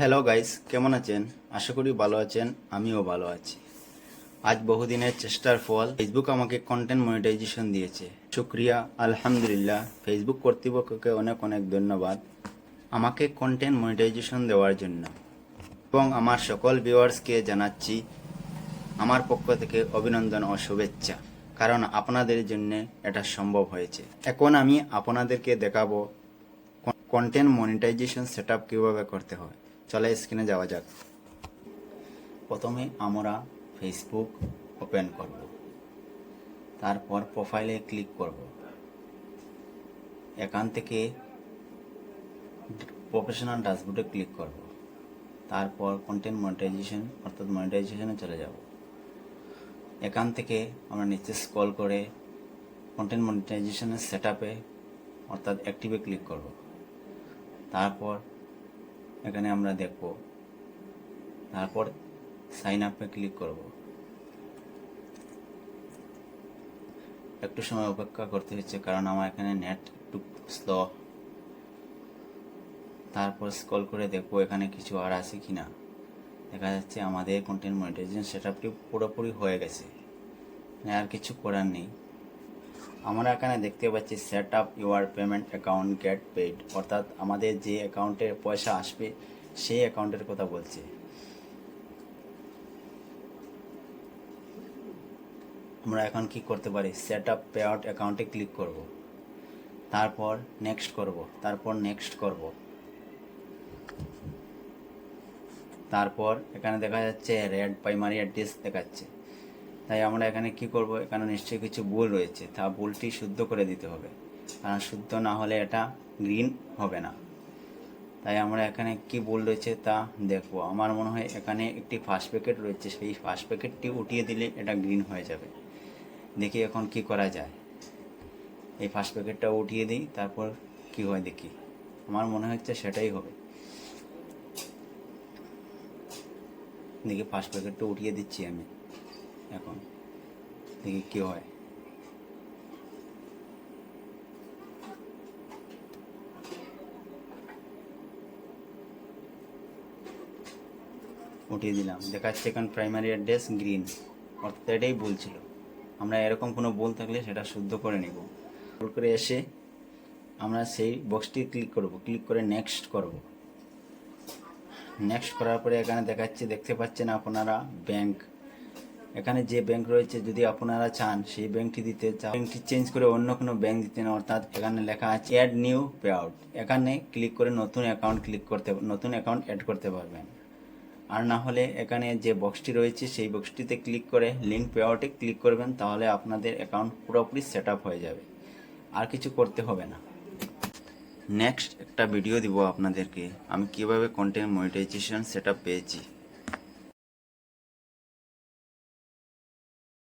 Hello guys কেমন আছেন? আশা করি ভালো আছেন। আমিও ভালো আছি। আজ বহুদিনের চেষ্টার ফল। ফেসবুক আমাকে কন্টেন্ট মনিটাইজেশন দিয়েছে। শুক্রিয়া, আলহামদুলিল্লাহ। ফেসবুক কর্তৃপক্ষকে অনেক অনেক ধন্যবাদ আমাকে কন্টেন্ট মনিটাইজেশন দেওয়ার জন্য। এবং আমার সকল ভিউয়ার্সকে জানাচ্ছি আমার পক্ষ থেকে অভিনন্দন ও শুভেচ্ছা। কারণ আপনাদের জন্য এটা সম্ভব হয়েছে। এখন আমি আপনাদেরকে দেখাবো কন্টেন্ট মনিটাইজেশন সেট আপ কীভাবে করতে হয়। চলে স্ক্রিনে যাওয়া যাক। প্রথমে আমরা ফেসবুক ওপেন করব। তারপর প্রোফাইলে ক্লিক করব। এখান থেকে প্রফেশনাল ড্যাশবোর্ডে ক্লিক করব। তারপর কন্টেন্ট মনিটাইজেশন অর্থাৎ মনিটাইজেশনে চলে যাব। এখান থেকে আমরা নিচে স্ক্রল করে কন্টেন্ট মনিটাইজেশনের সেট আপে অর্থাৎ অ্যাক্টিভে ক্লিক করব। তারপর এখানে আমরা দেখব। তারপর সাইন আপে ক্লিক করব। একটু সময় অপেক্ষা করতে হচ্ছে কারণ আমার এখানে নেট একটু স্লো তারপর স্ক্রল করে দেখব এখানে কিছু আর আছে কি না দেখা যাচ্ছে আমাদের কন্টেন্ট মনিটাইজেশন সেট আপটি পুরোপুরি হয়ে গেছে। আর কিছু করার নেই। আমরা এখানে দেখতে পাচ্ছি set up your payment account get paid অর্থাৎ আমাদের যে অ্যাকাউন্টে পয়সা আসবে, সেই অ্যাকাউন্টের কথা বলছে। আমরা এখন কি করতে পারি? সেট আপ পে আউট অ্যাকাউন্টে ক্লিক করব। তারপর নেক্সট করব। তারপর নেক্সট করব। তারপর এখানে দেখা যাচ্ছে রেড প্রাইমারি অ্যাড্রেস দেখাচ্ছে। তাই আমরা এখানে কি করব? এখানে নিশ্চয়ই কিছু ভুল রয়েছে। তা ভুলটি শুদ্ধ করে দিতে হবে। কারণ শুদ্ধ না হলে এটা গ্রিন হবে না। তাই আমরা এখানে কি ভুল রয়েছে তা দেখব। আমার মনে হয় এখানে একটি ফার্স্ট প্যাকেট রয়েছে। সেই ফার্স্ট প্যাকেটটি উঠিয়ে দিলে এটা গ্রিন হয়ে যাবে। দেখি এখন কি করা যায়। এই ফার্স্ট প্যাকেটটা উঠিয়ে দিই, তারপর কি হয় দেখি। আমার মনে হচ্ছে সেটাই হবে। দেখি ফার্স্ট প্যাকেটটা উঠিয়ে দিচ্ছি আমি। এখন। দেখি কি হয়। উঠিয়ে দিলাম। দেখাচ্ছে এখন প্রাইমারি অ্যাড্রেস গ্রিন অর্থাৎ এটাই ভুল ছিল। আমরা এরকম কোনো ভুল থাকলে সেটা শুদ্ধ করে নেব। ভুল করে এসে আমরা সেই বক্সটি ক্লিক করব। ক্লিক করে নেক্সট করব। নেক্সট করার পরে এখানে দেখাচ্ছে, দেখতে পাচ্ছেন আপনারা ব্যাংক এখানে যে ব্যাংক রয়েছে, যদি আপনারা চান, সেই ব্যাংকটি দিতে চান ব্যাংকটি চেঞ্জ করে অন্য কোনো ব্যাংক দিতে না অর্থাৎ এখানে লেখা আছে অ্যাড নিউ পে আউট এখানে ক্লিক করে নতুন অ্যাকাউন্ট ক্লিক করতে, নতুন অ্যাকাউন্ট অ্যাড করতে পারবেন। আর না হলে এখানে যে বক্সটি রয়েছে, সেই বক্সটিতে ক্লিক করে লিঙ্ক পে আউটে ক্লিক করবেন, তাহলে আপনাদের অ্যাকাউন্ট পুরোপুরি সেট আপ হয়ে যাবে। আর কিছু করতে হবে না। নেক্সট একটা ভিডিও দিব আপনাদেরকে। আমি কীভাবে কন্টেন্ট মনিটাইজেশন সেট পেয়েছি।